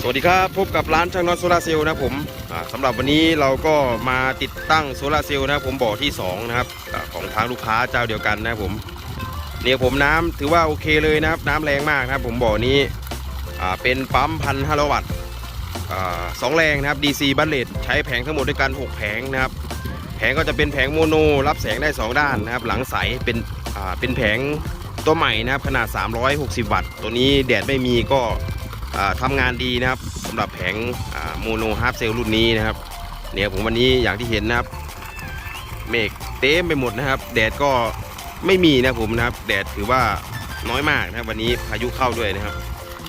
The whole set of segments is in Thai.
สวัสดีครับพบกับร้านช่างน็อตโซลาร์เซลล์นะผมอ่าสำหรับวันนี้เราก็มาติดตั้งโซลาร์เซลล์นะผมบ่อที่2นะครับอของทางลูกค้าเจ้าเดียวกันนะผมเนี่ยผมน้ำถือว่าโอเคเลยนะครับ น้ำแรงมากนะครับ ผมบ่อนี้เป็นปั๊มพันห้าร้อยวัตต์สองแรงนะครับ DC บัลเลตใช้แผงทั้งหมดด้วยกัน 6 แผงนะครับ แผงก็จะเป็นแผงโมโน รับแสงได้ 2 ด้านนะครับ หลังใสเป็นเป็นแผงตัวใหม่นะครับขนาด 360 วัตต์ ตัวนี้แดดไม่มีก็ ทำงานดีนะครับสำหรับแผงโมโนฮาร์ฟเซลรุ่นนี้นะครับเนี่ยผมวันนี้อย่างที่เห็นนะครับ เมฆเต็มไปหมดนะครับ แดดก็ไม่มีนะผมนะครับ แดดถือว่าน้อยมากนะครับ วันนี้พายุเข้าด้วยนะครับ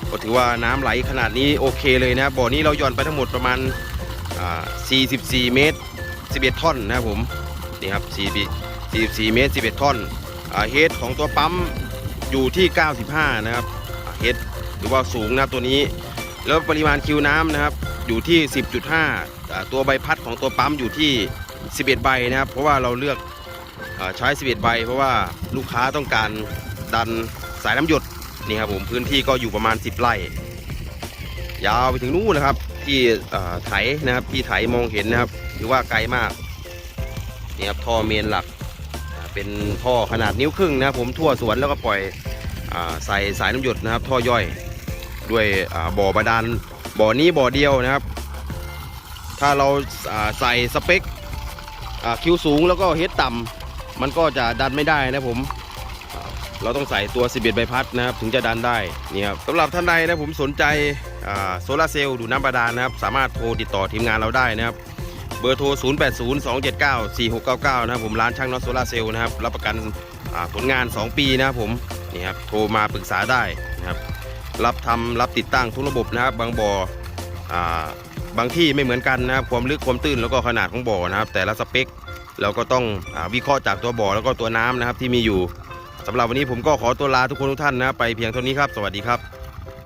ก็ถือว่าน้ำไหลขนาดนี้โอเคเลยนะครับบ่อนี้เราหย่อนไปทั้งหมดประมาณ 44 เมตร 11 ท่อนนะครับผมนี่ครับ44 เมตร 11 ท่อนเฮดของตัวปั๊มอยู่ที่ 95 นะครับเฮด หรือว่าสูงนะตัวนี้ แล้วปริมาณคิวน้ำนะครับอยู่ที่ 10.5 ตัวใบพัดของตัวปั๊มอยู่ที่ 11 ใบนะครับ เพราะว่าเราเลือกอใช้ 11 ใบ เพราะว่าลูกค้าต้องการดันสายน้ำหยดนี่ครับผมพื้นที่ก็อยู่ประมาณ 10 ไร่ยาวไปถึงนู่นนะครับ ที่อ่าไถนะครับที่ไถมองเห็นนะครับถือว่าไกลมากนี่ครับท่อเมนหลักเป็นท่อขนาดนิ้วครึ่งนะครับผมทั่วสวนแล้วก็ปล่อยอใส่สายน้ำหยดนะครับ ท่อย่อย ด้วยบ่อบาดาลบ่อนี้บ่อเดียวนะครับ ถ้าเราาใส่สเปคคิวสูงแล้วก็เฮดต่ำมันก็จะดันไม่ได้นะผมเราต้องใส่ตัว 11 ใบพัดนะครับ ถึงจะดันได้นี่ครับสำหรับท่านใดนะผมสนใจโซลาร์เซลล์ดูดน้ำบาดาลนะครับ สามารถโทรติดต่อทีมงานเราได้นะครับ เบอร์โทร 0802794699 นะครับผมร้านช่างน็อตโซลาร์เซลล์นะครับ รับประกันผลงาน 2 ปีนะครับผมนี่ครับโทรมาปรึกษาได้นะครับ รับทำรับติดตั้งทุกระบบนะครับ บางบ่ออ่าบางที่ไม่เหมือนกันนะครับ ความลึกความตื้นแล้วก็ขนาดของบ่อนะครับ แต่ละสเปคเราก็ต้องอวิเคราะห์จากตัวบ่อแล้วก็ตัวน้ำนะครับที่มีอยู่สำหรับวันนี้ผมก็ขอตัวลาทุกคนทุกท่านนะไปเพียงเท่านี้ครับ สวัสดีครับ